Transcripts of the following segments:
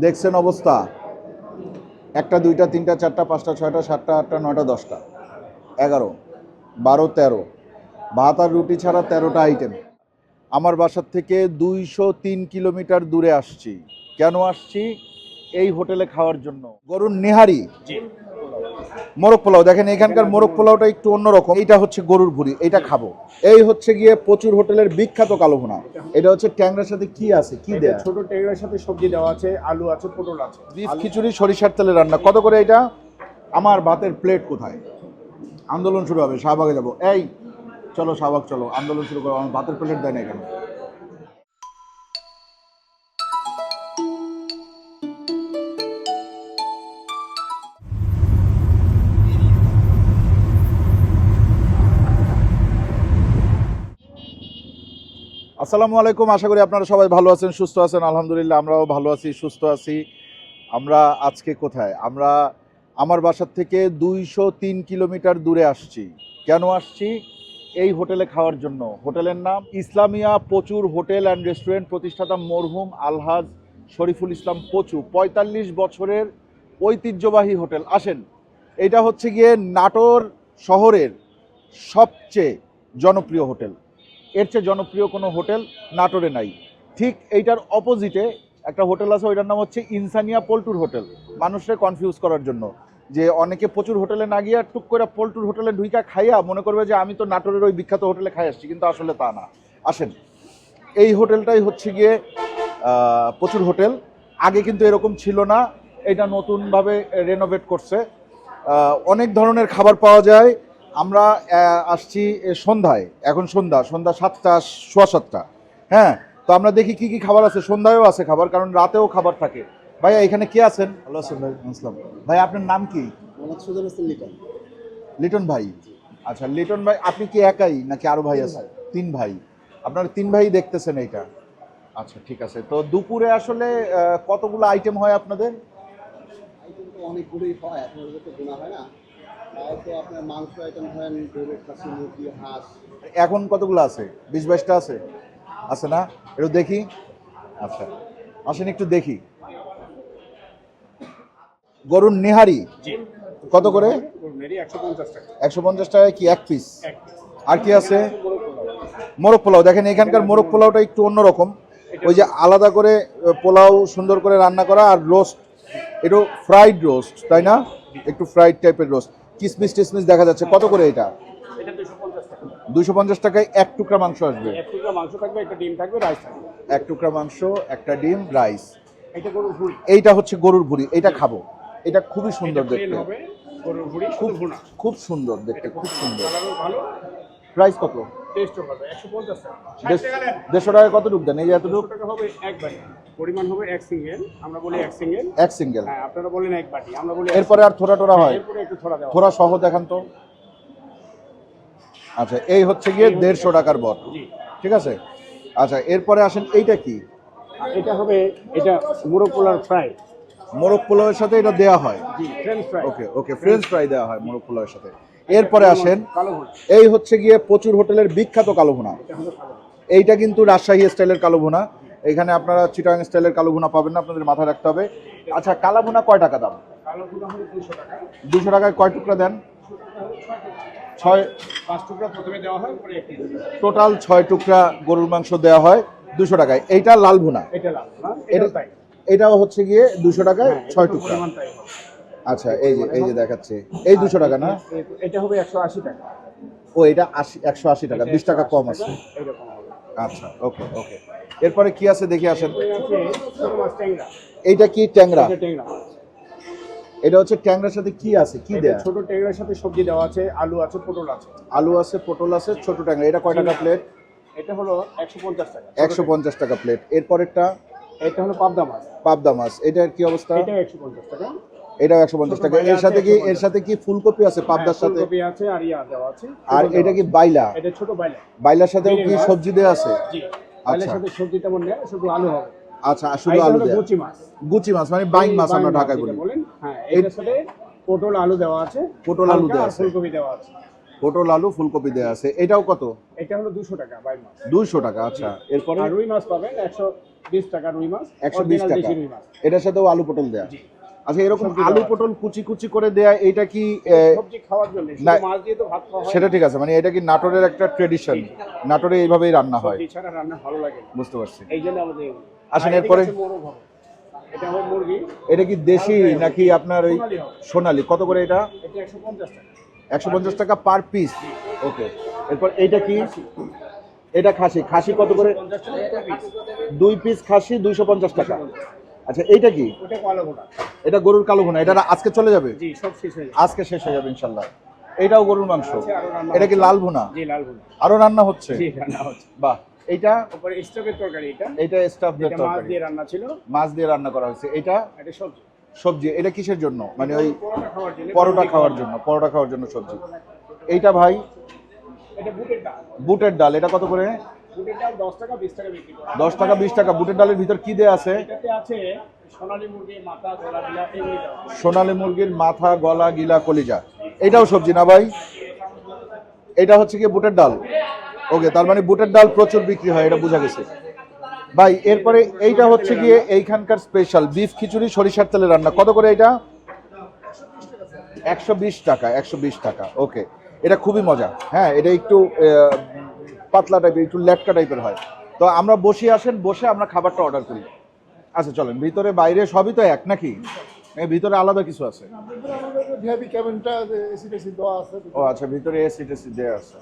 দেখছেন অবস্থা। একটা, দুইটা, তিনটা, চারটা, পাঁচটা, ছয়টা, সাতটা, আটটা, নয়টা, দশটা, এগারো, বারো, তেরো, ভাত আর রুটি ছাড়া তেরোটা আইটেম আমার বাসার থেকে দুইশো তিন কিলোমিটার দূরে আসছি। কেন আসছি? এই হোটেলে খাওয়ার জন্য। গরুর নেহারি। মোরগ পোলাও। দেখেন এখানকার মোরগ পোলাওটা একটু অন্যরকম। এটা হচ্ছে গরুর ভুড়ি এটা খাব। এই হচ্ছে গিয়ে প্রচুর হোটেলের বিখ্যাত কালো ভুনা। এটা হচ্ছে ট্যাংরার সাথে কি আছে? কি দেয়া? ছোট ট্যাংরার সাথে সবজি দেওয়া আছে আলু আছে পটল আছে। বিফ খিচুড়ি সরিষার তেলে রান্না। কত করে এটা? আমার ভাতের প্লেট কোথায়? আন্দোলন শুরু হবে শাহবাগে যাব। এই চলো শাহবাগ চলো। আন্দোলন শুরু করো আমার ভাতের প্লেট দেয় না কেন আসসালামু আলাইকুম। আশা করি আপনারা সবাই ভালো আছেন, সুস্থ আছেন। আলহামদুলিল্লাহ, আমরাও ভালো আছি, সুস্থ আছি। আমরা আজকে কোথায়? আমরা আমার বাসার থেকে দুইশো তিন কিলোমিটার দূরে আসছি। কেন আসছি? এই হোটেলে খাওয়ার জন্য। হোটেলের নাম ইসলামিয়া প্রচুর হোটেল অ্যান্ড রেস্টুরেন্ট প্রতিষ্ঠাতা মরহুম আলহাজ শরীফুল ইসলাম পচু পঁয়তাল্লিশ বছরের ঐতিহ্যবাহী হোটেল। আসেন, এটা হচ্ছে গিয়ে নাটোর শহরের সবচেয়ে জনপ্রিয় হোটেল। এর চেয়ে জনপ্রিয় কোনো হোটেল নাটোরে নাই। ঠিক এইটার অপোজিটে একটা হোটেল আছে, ওইটার নাম হচ্ছে ইনসানিয়া পল্টুর হোটেল। মানুষকে কনফিউজ করার জন্য। যে অনেকে প্রচুর হোটেলে না গিয়ে টুক করে পল্টুর হোটেলে ঢুইকা খাইয়া মনে করবে যে আমি তো নাটোরের ওই বিখ্যাত হোটেলে খাই আসছি, কিন্তু আসলে তা না। আসেন, এই হোটেলটাই হচ্ছে গিয়ে প্রচুর হোটেল। আগে কিন্তু এরকম ছিল না। এটা নতুনভাবে রেনোভেট করছে। অনেক ধরনের খাবার পাওয়া যায়। আমরা আসছি সন্ধ্যায়। এখন সন্ধ্যা সন্ধ্যা সাতটা সোয়া সাতটা। হ্যাঁ? তো আমরা দেখি কি কি খাবার আছে। সন্ধ্যায়ও আছে খাবার কারণ রাতেও খাবার থাকে। ভাইয়া এখানে কে আছেন? ভালো আছেন ভাই আসসালাম। ভাই আপনার নাম কি? মোহাম্মদ সুজন হোসেন লিটন। লিটন ভাই। আচ্ছা লিটন ভাই আপনি কি একাই নাকি আরও ভাই আছে? তিন ভাই। আপনারা তিন ভাই দেখতেছেন এইটা। আচ্ছা ঠিক আছে। তো দুপুরে আসলে কতগুলো আইটেম হয় আপনাদের? অনেকগুলোই হয় আপনার তো গোনা হয় না? এখন কতগুলো আছে? বিশ বাইশটা আছে? আছে না? একটু দেখি। আচ্ছা আসেন একটু দেখি। গরুর নেহারি কত করে? একশো পঞ্চাশ টাকা। টাকায় কি এক পিস আর কি আছে? মোরগ পোলাও। দেখেন এখানকার মোরগ পোলাওটা একটু অন্যরকম। ওই যে আলাদা করে পোলাও সুন্দর করে রান্না করা আর রোস্ট একটু ফ্রাইড রোস্ট তাই না? একটু ফ্রাইড টাইপের রোস্ট কিসমিস টিসমিস দেখা যাচ্ছে। কত করে এটা? দুশো পঞ্চাশ টাকায় এক টুকরা মাংস আসবে। এক টুকরা মাংস থাকবে একটা ডিম থাকবে রাইস থাকবে। এক টুকরা মাংস একটা ডিম রাইস। এটা গরুর ভুড়ি। এইটা হচ্ছে গরুর ভুড়ি। এটা খাব। এটা খুবই সুন্দর দেখতে। গরুর ভুড়ি খুব খুব সুন্দর দেখতে খুব সুন্দর। ভালো। প্রাইস কত? দেড়শো টাকায় কত ঢুক দেন? এই যে এতটুক? হবে এক বাটি পরিমাণ হবে এক সিঙ্গেল আমরা বলি এক সিঙ্গেল। এক সিঙ্গেল। হ্যাঁ আপনারা বলেন এক বাটি আমরা বলি এরপরে আর থোড়া টোরা হয়? এরপরে একটু থোড়া দেওয়া থোড়া সহ দেখান তো। আচ্ছা এই হচ্ছে গিয়ে দেড়শো টাকার বট। ঠিক আছে? আচ্ছা এরপরে আসেন এইটা কি? এটা হবে এটা মুরগ পোলার ফ্রাই। মোরগ পোলাওয়ের সাথে এটা দেওয়া হয়? ওকে ওকে ফ্রেঞ্চ ফ্রাই দেওয়া হয় মোরগ পোলাওয়ের সাথে। এরপরে আসেন এই হচ্ছে গিয়ে প্রচুর হোটেলের বিখ্যাত কালো ভুনা। এইটা কিন্তু রাজশাহী স্টাইলের কালো ভুনা। এখানে আপনারা চিটাং স্টাইলের কালো ভুনা পাবেন না আপনাদের মাথায় রাখতে হবে। আচ্ছা কালা ভুনা কয় টাকা দাম? দুশো টাকায় কয় টুকরা দেন? ছয় হয় টোটাল ছয় টুকরা গরুর মাংস দেওয়া হয় দুশো টাকায়। এইটা লাল ভুনা। এটাও হচ্ছে গিয়ে দুশো টাকায় হ্যাঁ, ছয় টুকরা। আচ্ছা এই যে এই যে দেখাচ্ছে। এই দুশো টাকা না? এটা হবে একশো আশি টাকা। ও এটা আশি একশো আশি টাকা বিশ টাকা কম আছে। আচ্ছা ওকে ওকে। এরপরে কি আছে দেখে আসেন। এইটা কি ট্যাংরা? এটা হচ্ছে ট্যাংরার সাথে কি আছে? কি দেয়া? ছোট ট্যাংরার সাথে সবজি দেওয়া আছে আলু আছে পটল আছে। আলু আছে পটল আছে ছোট ট্যাংরা। এটা কয় টাকা প্লেট? এটা হলো একশো পঞ্চাশ টাকা। একশো পঞ্চাশ টাকা প্লেট। এরপরেরটা? এটা হলো পাবদা মাছ। পাবদা মাছ। এটার কি অবস্থা? এটা একশো পঞ্চাশ টাকা। এটাও একশো পঞ্চাশ টাকা। এর সাথে কি এর সাথে কি ফুলকপি আছে পাবদার হ্যাঁ, সাথে? ফুলকপি আছে আর দেওয়া আছে। আর এটা কি বাইলা? এটা ছোট বাইলা। বাইলার সাথেও কি সবজি দেওয়া আছে? আচ্ছা। সাথে সবজি তেমন নেই শুধু আলু হবে। আচ্ছা আর আর শুধু আলু দেয়া? গুচি মাছ। গুচি মাছ মানে বাইং মাছ আমরা ঢাকায় বলি। বলেন হ্যাঁ এই- সাথে পটল আলু দেওয়া আছে পটল আলু দেওয়া আছে। ফুলকপি দেওয়া আছে। পটল আলু ফুলকপি দেওয়া আছে। এটাও কত? এটা হলো দুশো টাকা বাইং মাছ। দুইশো টাকা আচ্ছা। এরপরে? রুই মাছ পাবেন একশো বিশ টাকা রুই মাছ 120 original টাকা। এটার সাথেও আলু পটল দেয়া। আচ্ছা এরকম আলু পটল কুচি কুচি করে দেয়া এটা কি সবজি খাওয়ার জন্য মাছ দিয়ে তো ভাত খাওয়া সেটা ঠিক আছে মানে এটা কি নাটোরের একটা ট্রেডিশন নাটোরে এইভাবেই রান্না হয়। ছাড়া রান্না ভালো লাগে বুঝতে পারছি। এই জন্য আমাদের আসেন এরপরে। এটা কি দেশি নাকি আপনার ওই সোনালি কত করে এটা? একশো পঞ্চাশ টাকা। Per piece okay. এরপর এইটা কি? এটা খাসি। খাসি কত করে। দুই পিস খাসি দুইশো পঞ্চাশ টাকা। আচ্ছা এইটা কি? ওটা কালো গোটা এটা গরুর কালো ভুনা এটা আজকে চলে যাবে? জি সব শেষ হয়ে যাবে। আজকে শেষ হয়ে যাবে ইনশাল্লাহ। এটাও গরুর মাংস? এটা কি লাল ভুনা? জি লাল ভুনা। আরও রান্না হচ্ছে? জি রান্না হচ্ছে। বাহ স্টকের তরকারি এটা। মাছ দিয়ে রান্না ছিল। মাছ দিয়ে রান্না করা হয়েছে। এটা? এটা সবজি। সবজি এটা কিসের জন্য? মানে ওই পরোটা খাওয়ার জন্য পরোটা খাওয়ার জন্য সবজি। এইটা ভাই? এটা বুটের ডাল। বুটের ডাল এটা কত করে? দশ টাকা বিশ টাকা বুটের ডালের ভিতর কি দেয়া আছে? সোনালী মুরগির মাথা গলা গিলা কলিজা। এটাও সবজি না ভাই? এটা হচ্ছে কি বুটের ডাল? ওকে তার মানে বুটের ডাল প্রচুর বিক্রি হয় এটা বোঝা গেছে। ভাই এরপরে এইটা হচ্ছে গিয়ে এইখানকার স্পেশাল বিফ খিচুড়ি সরিষার তেলে রান্না। কত করে এটা? একশো বিশ টাকা একশো বিশ টাকা। ওকে এটা খুবই মজা। হ্যাঁ এটা একটু পাতলা টাইপের একটু লেটকা টাইপের হয়। তো আমরা বসে আসেন, বসে আমরা খাবারটা অর্ডার করি। আচ্ছা চলেন, ভিতরে, বাইরে সবই তো এক নাকি? ভিতরে আলাদা কিছু আছে? ও আচ্ছা ভিতরে এসি টেসি দেওয়া আছে।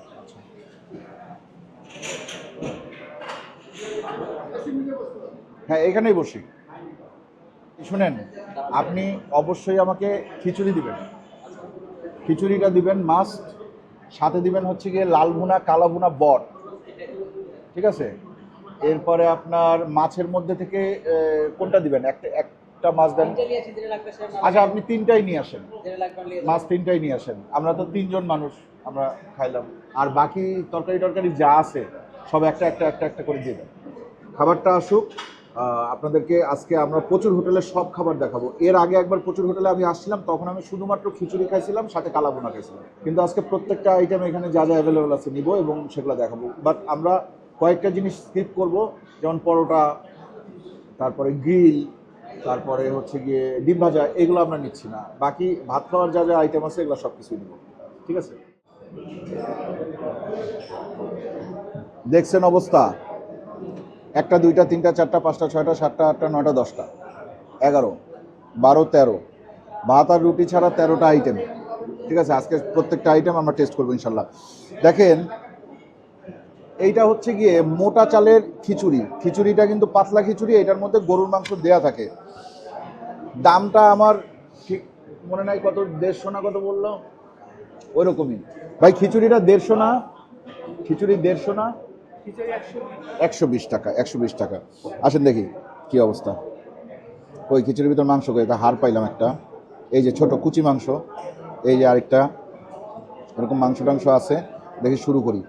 হ্যাঁ এখানেই বসি। শুনেন, আপনি অবশ্যই আমাকে খিচুড়ি দিবেন। খিচুড়িটা দিবেন মাস্ট সাথে দিবেন হচ্ছে গিয়ে লাল ভুনা, কালা ভুনা, বট। ঠিক আছে? এরপরে আপনার মাছের মধ্যে থেকে কোনটা দিবেন? একটা একটা মাছ দেন। আচ্ছা আপনি তিনটাই নিয়ে আসেন। মাছ তিনটাই নিয়ে আসেন। আমরা তো তিনজন মানুষ আমরা খাইলাম। আর বাকি তরকারি টরকারি যা আছে সব একটা একটা একটা একটা করে দিয়ে দেন। খাবারটা আসুক আপনাদেরকে আজকে আমরা প্রচুর হোটেলে সব খাবার দেখাবো। এর আগে একবার প্রচুর হোটেলে আমি আসছিলাম তখন আমি শুধুমাত্র খিচুড়ি খাইছিলাম সাথে কালাবোনা খাইছিলাম। কিন্তু আজকে প্রত্যেকটা আইটেম এখানে যা যা অ্যাভেলেবেল আছে নিব এবং সেগুলো দেখাবো। বাট আমরা কয়েকটা জিনিস স্কিপ করব, যেমন পরোটা, তারপরে গ্রিল তারপরে হচ্ছে গিয়ে ডিম ভাজা, এগুলো আমরা নিচ্ছি না। বাকি ভাত খাওয়ার যা যা আইটেম আছে, এগুলো সব কিছুই নেব। ঠিক আছে? দেখছেন অবস্থা? একটা, দুইটা, তিনটা, চারটা, পাঁচটা, ছয়টা, সাতটা, আটটা, নয়টা, দশটা, এগারো, বারো, তেরো। ভাত আর রুটি ছাড়া তেরোটা আইটেম ঠিক আছে? আজকে প্রত্যেকটা আইটেম আমরা টেস্ট করব ইনশাল্লাহ। দেখেন এইটা হচ্ছে গিয়ে মোটা চালের খিচুড়ি। খিচুড়িটা কিন্তু পাতলা খিচুড়ি, এটার মধ্যে গরুর মাংস দেয়া থাকে। দামটা আমার ঠিক মনে নাই কত, দেড়শো না কত বলল? ওই রকমই ভাই, খিচুড়িটা দেড়শো না, খিচুড়ি দেড়শো না? একশো বিশ টাকা, একশো বিশ টাকা। আসেন দেখি কি অবস্থা। ওই খিচুড়ির ভিতর মাংস করে তা হার পাইলাম একটা। এই যে ছোট কুচি মাংস, এই যে আরেকটা, এরকম মাংস টাংস আছে। দেখি শুরু করি।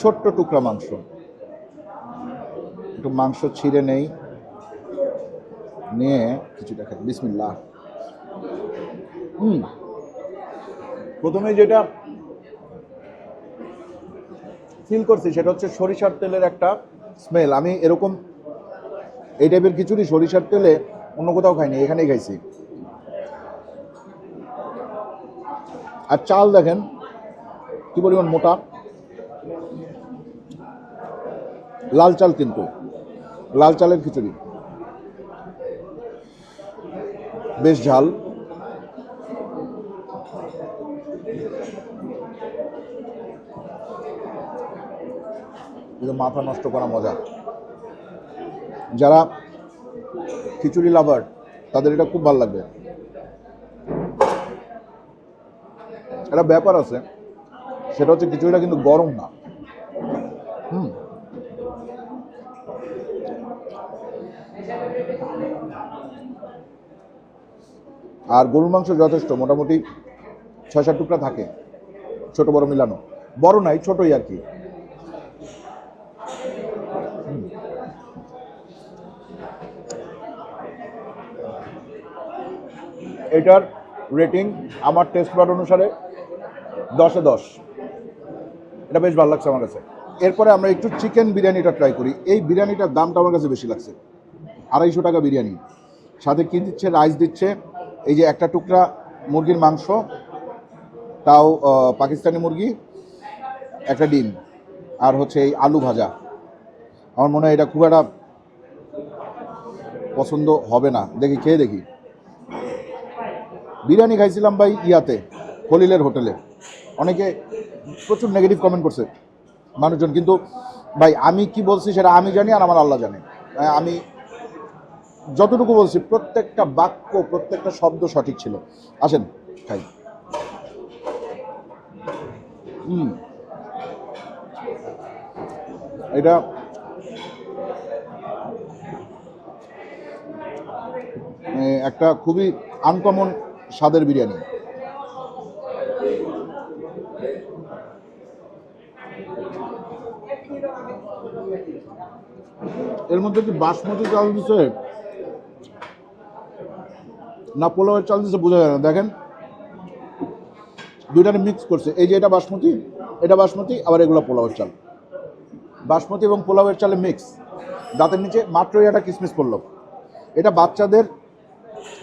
ছোট্ট টুকরা মাংস। একটু মাংস ছিঁড়ে নেই। নিয়ে কিছুটা খাই বিসমিল্লাহ। হুম। প্রথমে যেটা ফিল করছি, সেটা হচ্ছে সরিষার তেলের একটা স্মেল আমি এরকম এই টাইপের খিচুড়ি সরিষার তেলে অন্য কোথাও খাইনি, এখানেই খাইছি। আর চাল দেখেন, কি পরিমাণ মোটা। লাল চাল কিন্তু, লাল চালের খিচুড়ি। বেশ ঝাল। কিন্তু মাথা নষ্ট করা মজা। যারা খিচুড়ি লাভার, তাদের এটা খুব ভালো লাগবে। একটা ব্যাপার আছে, সেটা হচ্ছে খিচুড়িটা কিন্তু গরম না হুম আর গরুর মাংস যথেষ্ট, মোটামুটি ছয় সাত টুকরা থাকে, ছোট বড় মিলানো। বড় নাই, ছোটই আর কি। এটার রেটিং আমার টেস্ট বার অনুসারে দশে দশ। এটা বেশ ভালো লাগছে আমার কাছে। এরপরে আমরা একটু চিকেন বিরিয়ানিটা ট্রাই করি। এই বিরিয়ানিটার দামটা আমার কাছে বেশি লাগছে। আড়াইশো টাকা বিরিয়ানি। সাথে কী দিচ্ছে? রাইস দিচ্ছে। এই যে একটা টুকরা মুরগির মাংস, তাও পাকিস্তানি মুরগি, একটা ডিম, আর হচ্ছে এই আলু ভাজা। আমার মনে হয় এটা খুব একটা পছন্দ হবে না। দেখি, খেয়ে দেখি। বিরিয়ানি খাইছিলাম ভাই ইয়াতে, খলিলের হোটেলে। অনেকে প্রচুর নেগেটিভ কমেন্ট করছে মানুষজন, কিন্তু ভাই আমি কি বলছি সেটা আমি জানি আর আমার আল্লাহ জানে। আমি যতটুকু বলছি, প্রত্যেকটা বাক্য, প্রত্যেকটা শব্দ সঠিক ছিল। আসেন, খাই। হুম। এটা একটা খুবই আনকমন স্বাদের বিরিয়ানি। এর মধ্যে কি বাসমতি চাল দিছে? না পোলাওয়ের চাল দিছে বোঝা যায় না। দেখেন দুইটারে মিক্স করছে। এই যে এটা বাসমতি এটা বাসমতি, আবার এগুলো পোলাওয়ের চাল। বাসমতি এবং পোলাওয়ের চালে মিক্স দাঁতের নিচে মাত্রই একটা কিসমিস পড়ল এটা বাচ্চাদের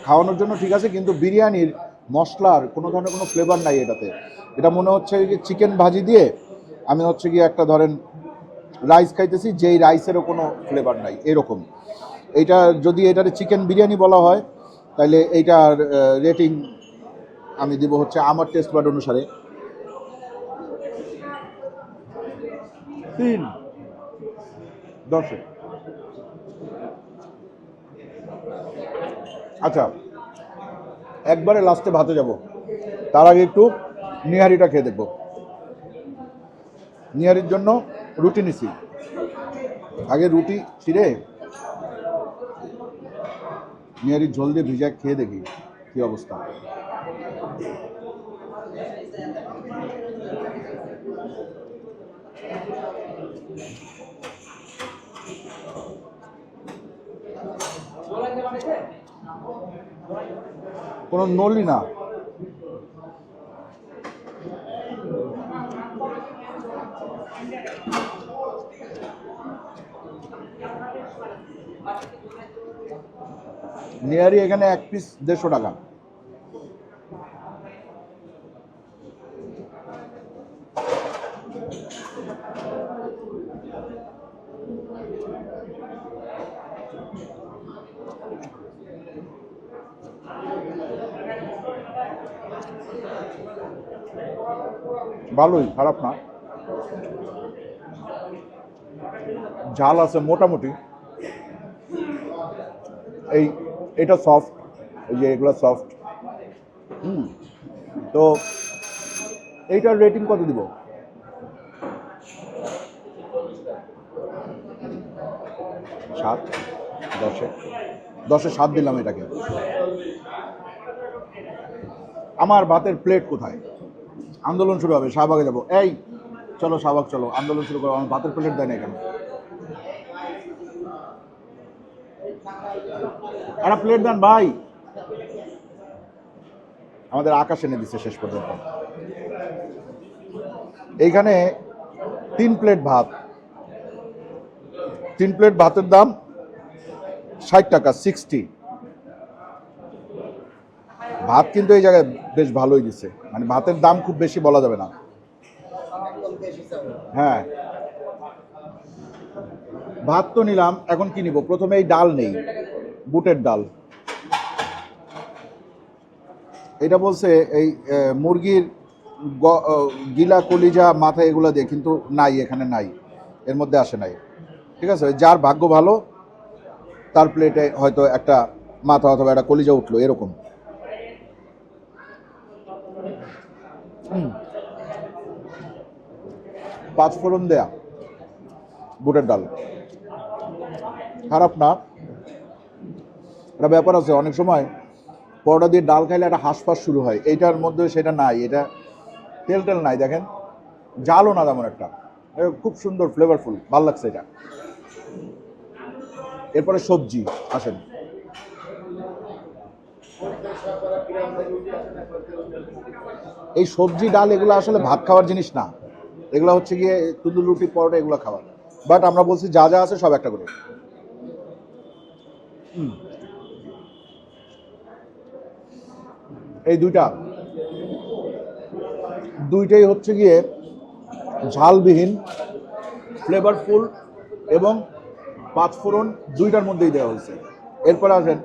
খাওয়ানোর জন্য ঠিক আছে, কিন্তু বিরিয়ানির মশলার কোনো ধরনের কোনো ফ্লেভার নাই এটাতে। এটা মনে হচ্ছে যে চিকেন ভাজি দিয়ে আমি হচ্ছে গিয়ে একটা ধরেন রাইস খাইতেছি, যেই রাইসেরও কোনো ফ্লেভার নাই, এরকম। এটা যদি এটার চিকেন বিরিয়ানি বলা হয় তাহলে এইটার রেটিং আমি দিব হচ্ছে আমার টেস্ট বার্ড অনুসারে। তিন। দশে। আচ্ছা একবারে লাস্টে ভাতে যাব। তার আগে একটু নিহারিটা খেয়ে দেখব। নিহারির জন্য রুটি নিছি। আগে রুটি ছিঁড়ে নিহারির জল দিয়ে ভিজা খেয়ে দেখি কি অবস্থা। কোনো নলি না। নিয়ারি এখানে এক পিস দেড়শো টাকা। ভালোই খারাপ না। ঝাল আছে মোটামুটি। এই এটা সফট এই যে এগুলো সফট হুম। তো এইটার রেটিং কত দিব? সাত? দশে। দশে সাত দিলাম এটাকে। আমার ভাতের প্লেট কোথায়? আন্দোলন শুরু হবে, শাহবাগে যাব। এই, চলো শাহবাগ, চলো। আন্দোলন শুরু করো। আমার ভাতের প্লেট দেয় না কেন একটা প্লেট দেন ভাই। আমাদের আকাশ এনে দিচ্ছে শেষ পর্যন্ত। এইখানে তিন প্লেট ভাত। তিন প্লেট ভাতের দাম ষাট টাকা সিক্সটি ভাত কিন্তু এই জায়গায় বেশ ভালোই দিচ্ছে মানে ভাতের দাম খুব বেশি বলা যাবে না। হ্যাঁ। ভাত তো নিলাম, এখন কি নিব? প্রথমে এই ডাল নেই। বুটের ডাল। এটা বলছে এই মুরগির গিলা, কলিজা, মাথা এগুলো দিয়ে, কিন্তু নাই, এখানে নাই, এর মধ্যে আসে নাই। ঠিক আছে? যার ভাগ্য ভালো, তার প্লেটে হয়তো একটা মাথা অথবা একটা কলিজা উঠল, এরকম। পাঁচ ফোড়ন দেয়া, বুটের ডাল। খারাপ না। একটা ব্যাপার আছে, অনেক সময় পরোটা দিয়ে ডাল খাইলে একটা হাঁসফাঁস শুরু হয়। এইটার মধ্যে সেটা নাই, এটা তেল টেল নাই, দেখেন। জালও না তেমন একটা। খুব সুন্দর ফ্লেভারফুল ভালো লাগছে এটা। এরপরে সবজি, আসেন। এই সবজি, ডাল, এগুলো আসলে ভাত খাওয়ার জিনিস না। এগুলো হচ্ছে গিয়ে তুন্দুর রুটি, পরোটা, এগুলো খাবার বাট আমরা বলছি, যা যা আছে সব একটা করে। হুম। এই দুইটা। দুইটাই হচ্ছে গিয়ে ঝালবিহীন ফ্লেভারফুল এবং পাঁচফোড়ন দুইটার মধ্যেই দেওয়া হয়েছে। এরপরে আসেন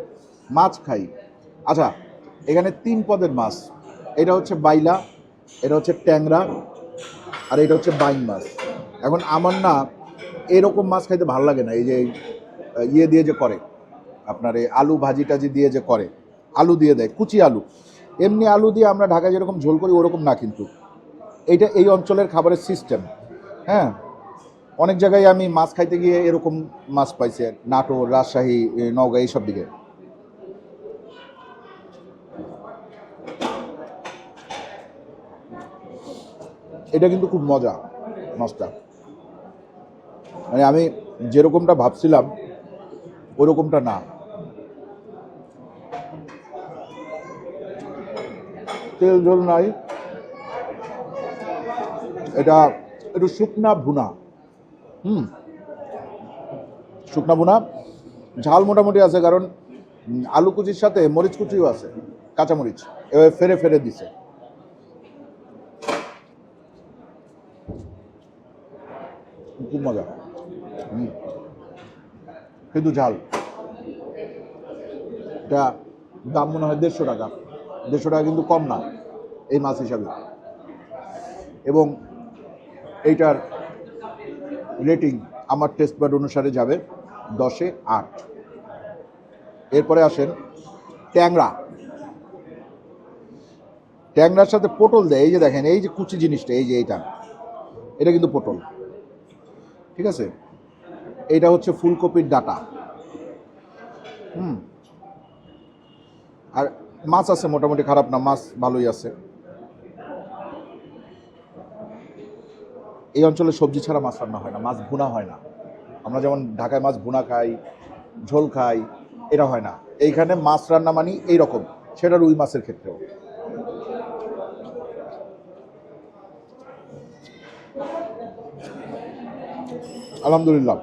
মাছ খাই। আচ্ছা এখানে তিন পদের মাছ। এটা হচ্ছে বাইলা, এটা হচ্ছে ট্যাংরা, আর এটা হচ্ছে বাইন মাছ। এখন আমার না এরকম মাছ খাইতে ভালো লাগে না, এই যে ইয়ে দিয়ে যে করে। আপনার এই আলু ভাজি টাজি দিয়ে যে করে। আলু দিয়ে দেয়, কুচি আলু। এমনি আলু দিয়ে আমরা ঢাকায় যেরকম ঝোল করি, ওরকম না কিন্তু। এইটা, এই অঞ্চলের খাবারের সিস্টেম হ্যাঁ? অনেক জায়গায় আমি মাছ খাইতে গিয়ে এরকম মাছ পাইছি, নাটোর, রাজশাহী নওগাঁ, এইসব দিকে। এটা কিন্তু খুব মজা, মাছটা। মানে আমি যেরকমটা ভাবছিলাম, ওরকমটা না। তেল ঝোল নাই। এটা একটু শুকনা ভুনা। হুম। শুকনা ভুনা। ঝাল মোটামুটি আছে কারণ আলু কুচির সাথে মরিচ কুচিও আছে, কাঁচামরিচ। এভাবে ফেরে ফেরে দিছে। খুব মজা। কিন্তু ঝাল। এটা দাম মনে হয় দেড়শো টাকা। দেড়শো টাকা কিন্তু কম না এই মাছ হিসাবে। এবং এইটার রেটিং আমার টেস্ট বার্ড অনুসারে যাবে দশে আট। এরপরে আসেন ট্যাংরা। ট্যাংরার সাথে পটল দেয়, এই যে দেখেন, এই যে কুচি জিনিসটা, এই যে এইটা, এটা কিন্তু পটল। ঠিক আছে? এইটা হচ্ছে ফুলকপির ডাটা। হুম। আর মাছ আছে, মোটামুটি খারাপ না, মাছ ভালোই আছে। এই অঞ্চলে সবজি ছাড়া মাছ রান্না হয় না, মাছ ভুনা হয় না। আমরা যেমন ঢাকায় মাছ ভুনা খাই, ঝোল খাই, এটা হয় না। এইখানে মাছ রান্না মানি এই রকম সেটা রুই মাছের ক্ষেত্রেও। আলহামদুলিল্লাহ।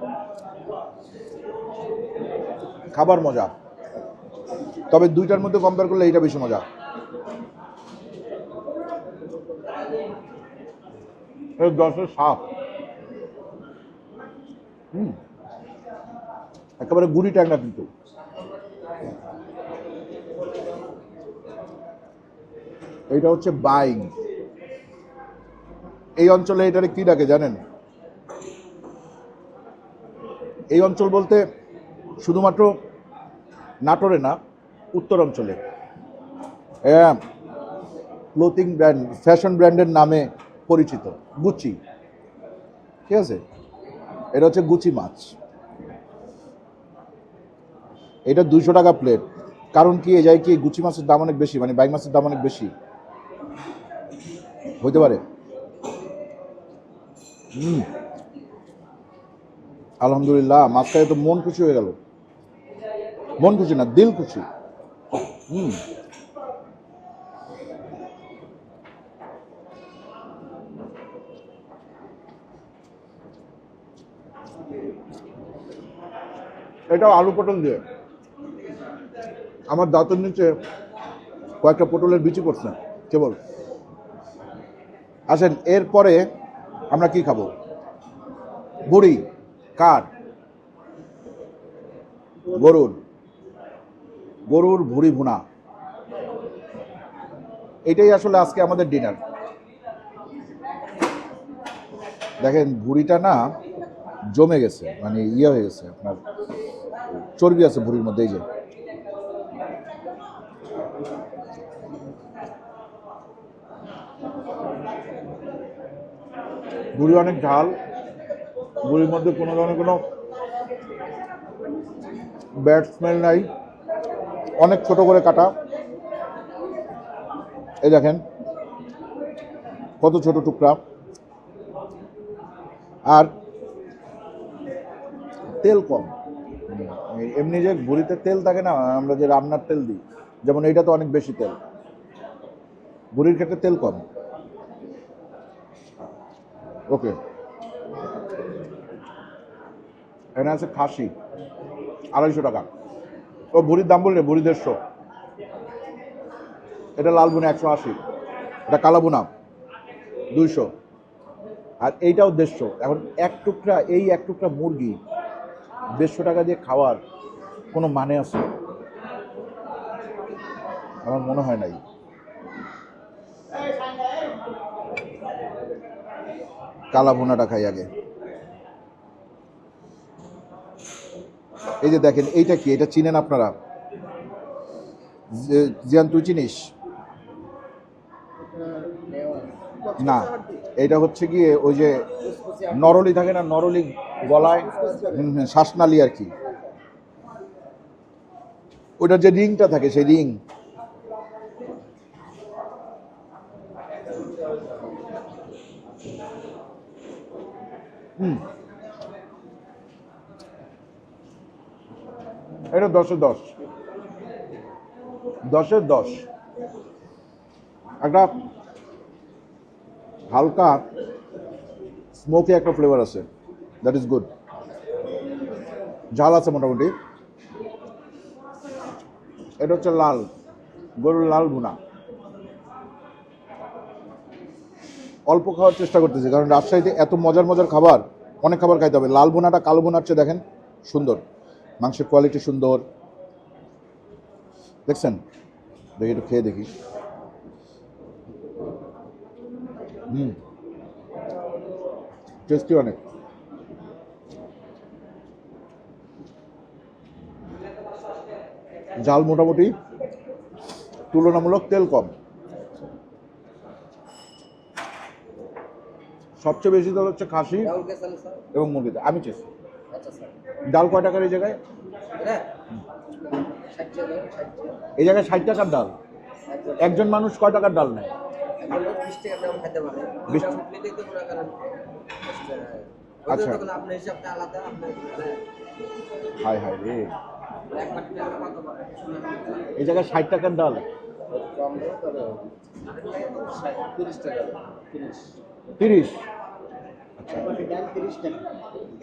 খাবার মজা। তবে দুইটার মধ্যে কম্পেয়ার করলে এইটা বেশি মজা। এর দশের সাপ হুম। একেবারে গুড়ি ট্যাংরা কিন্তু। এইটা হচ্ছে বাইং। এই অঞ্চলে এটারে কি ডাকে জানেন? এই অঞ্চল বলতে শুধুমাত্র নাটোরে না উত্তর অঞ্চলে। ক্লোথিং ব্র্যান্ড ফ্যাশন ব্র্যান্ডের নামে পরিচিত গুচি ঠিক আছে? এটা হচ্ছে গুচি মাছ। এটা দুইশো টাকা প্লেট কারণ কি এ যায় কি গুচি মাছের দাম অনেক বেশি? মানে বাইক মাছের দাম অনেক বেশি। হইতে পারে। হুম। আলহামদুলিল্লাহ মাছ খাই তো মন খুশি হয়ে গেল। মন খুশি না, দিল খুশি। হুম এটাও আলু পটল দিয়ে। আমার দাঁতের নিচে কয়েকটা পটলের বিচি পড়ছে কেবল আসেন, এরপরে আমরা কি খাব? বুড়ি কার? গরুর। গরুর ভুড়ি ভুনা। এটাই আসলে আজকে আমাদের ডিনার দেখেন, ভুড়িটা না জমে গেছে মানে ইয়ে হয়ে গেছে, আপনার চর্বি আছে ভুড়ির মধ্যে, এই যে। ভুড়ি অনেক ঝাল, ভুড়ির মধ্যে কোনো ধরনের কোনো ব্যাড স্মেল নাই। অনেক ছোট করে কাটা। এই দেখেন, কত ছোট টুকরা। আর তেল কম। এমনি যে ভুড়িতে তেল থাকে না, আমরা যে রান্নার তেল দিই, যেমন এইটা তো অনেক বেশি তেল। ভুড়ির ক্ষেত্রে তেল কম। ওকে। এখানে আছে খাসি, আড়াইশো টাকা। ও ভুড়ির দাম বললে ভুড়ি দেড়শো। এটা লাল বোনা একশো আশি। এটা কালা বোনা দুইশো। আর এইটাও দেড়শো। এখন এক টুকরা, এই এক টুকরা মুরগি দেড়শো টাকা দিয়ে খাওয়ার কোনো মানে আছে? আমার মনে হয় নাই। কালা ভুনাটা খাই আগে। এই যে দেখেন, এইটা কি? এটা চিনেন আপনারা? জিয়ান, তুই চিনিস? না। এটা হচ্ছে গিয়ে ওই যে নরলি থাকে না, নরলি গলায় শ্বাসনালি আর কি। ওটার যে রিংটা থাকে, সেই রিং। এটা দশে দশ। দশের দশ। একটা হালকা স্মোকি একটা ফ্লেভার আছে। দ্যাট ইজ গুড ঝাল আছে মোটামুটি। এটা হচ্ছে লাল। গরুর লাল ভুনা। অল্প খাওয়ার চেষ্টা করতেছি, কারণ রাজশাহীতে এত মজার মজার খাবার, অনেক খাবার খাইতে হবে। লাল বোনাটা কালো বোনার চেয়ে দেখেন সুন্দর। মাংসের কোয়ালিটি সুন্দর। দেখছেন? দেখি একটু খেয়ে দেখি। হুম। টেস্টি অনেক। জাল মোটামুটি তুলনামূলক তেল কম। সবচেয়ে বেশি দল হচ্ছে খাসি এবং মুরগিতে আমি চেয়েছি। স্যার ডাল কয় টাকার এই জায়গায়? এই জায়গায় ষাট টাকার ডাল? একজন মানুষ কয় টাকার ডাল নেয়? আচ্ছা। হায় হায় রে। এই জায়গায় ষাট টাকার ডাল? তিরিশ টাকা তিরিশ তিরিশ ডাল তিরিশ টাকা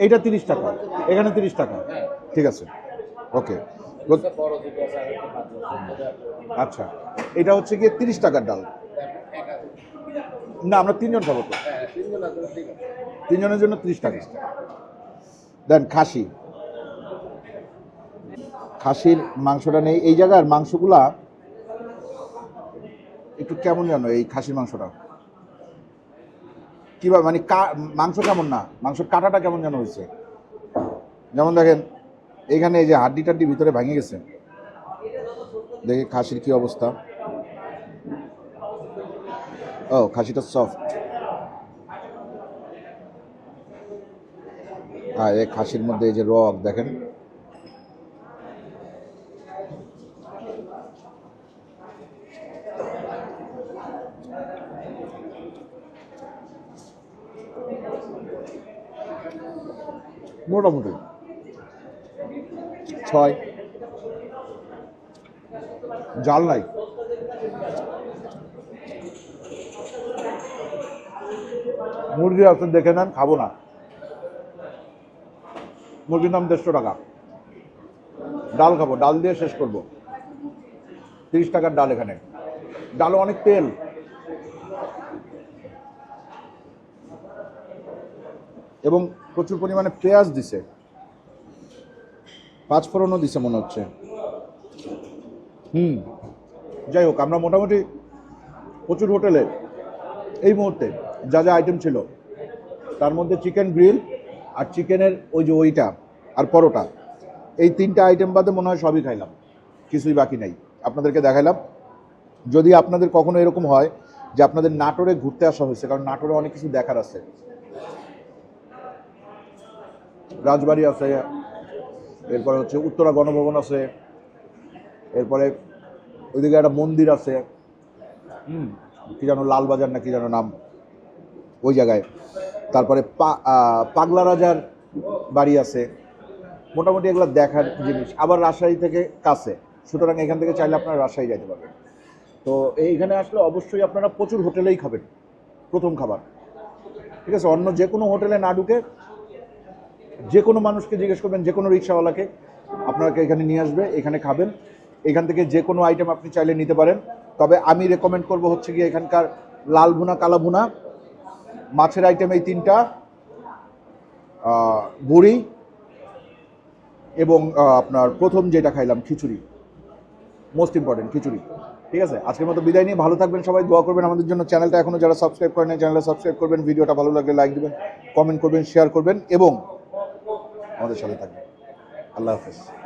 এইটা তিরিশ টাকা। এখানে তিরিশ টাকা। ঠিক আছে। ওকে। আচ্ছা। এটা হচ্ছে গিয়ে তিরিশ টাকার ডাল। না, আমরা তিনজন খাব তো। তিনজনের জন্য তিরিশ টাকা। দেন, খাসি। খাসির মাংসটা নেই এই জায়গার মাংসগুলা একটু কেমন জানো এই খাসির মাংসটা। কীভাবে মানে মাংস কেমন না? মাংসের কাটাটা কেমন যেন হয়েছে? যেমন দেখেন এখানে এই যে হাড্ডি টাড্ডি ভিতরে ভেঙে গেছে। দেখি খাসির কি অবস্থা। ও, খাসিটা সফট আর এই খাসির মধ্যে এই যে রক দেখেন। মোটামুটি ছয়। জাল নাই? মুরগি আছে, দেখে নেন, খাব না। মুরগির দাম দেড়শো টাকা। ডাল খাব, ডাল দিয়ে শেষ করব। তিরিশ টাকার ডাল এখানে। ডালে অনেক তেল। এবং প্রচুর পরিমাণে পেঁয়াজ দিছে। পাঁচ ফোড়নও দিছে মনে হচ্ছে। হুম। যাই হোক, আমরা মোটামুটি প্রচুর হোটেলে এই মুহূর্তে যা যা আইটেম ছিল, তার মধ্যে চিকেন গ্রিল আর চিকেনের ওই যে ওইটা আর পরোটা, এই তিনটা আইটেম বাদে মনে হয় সবই খাইলাম। কিছুই বাকি নাই। আপনাদেরকে দেখাইলাম। যদি আপনাদের কখনো এরকম হয় যে আপনাদের নাটোরে ঘুরতে আসা হয়েছে, কারণ নাটোরে অনেক কিছু দেখার আছে রাজবাড়ি আছে, এরপরে হচ্ছে উত্তরা গণভবন আছে, এরপরে ওইদিকে একটা মন্দির আছে। হুম, কি যেন লালবাজার না কি যেন নাম, ওই জায়গায়। তারপরে পাগলা রাজার বাড়ি আছে। মোটামুটি এগুলো দেখার জিনিস। আবার রাজশাহী থেকে কাছে। সুতরাং এখান থেকে চাইলে আপনারা রাজশাহী যাইতে পারবেন। তো এইখানে আসলে অবশ্যই আপনারা প্রচুর হোটেলেই খাবেন, প্রথম খাবার। ঠিক আছে, অন্য যে কোনো হোটেলে না ঢুকে যে কোনো মানুষকে জিজ্ঞেস করবেন, যে কোনো রিক্সাওয়ালাকে, আপনাকে এখানে নিয়ে আসবে, এখানে খাবেন। এখান থেকে যে কোনো আইটেম আপনি চাইলে নিতে পারেন। তবে আমি রেকমেন্ড করব হচ্ছে গিয়ে এখানকার লাল ভুনা, কালা ভুনা, মাছের আইটেম এই তিনটা বুড়ি এবং আপনার প্রথম যেটা খাইলাম, খিচুড়ি। মোস্ট ইম্পর্টেন্ট খিচুড়ি। ঠিক আছে? আজকের মতো বিদায় নিয়ে ভালো থাকবেন, সবাই দোয়া করবেন আমাদের জন্য। চ্যানেলটা এখনও যারা সাবস্ক্রাইব করেন চ্যানেলটা সাবস্ক্রাইব করবেন। ভিডিওটা ভালো লাগলে লাইক দেবেন কমেন্ট করবেন শেয়ার করবেন এবং আমাদের সাথে থাকবেন। আল্লাহ হাফেজ।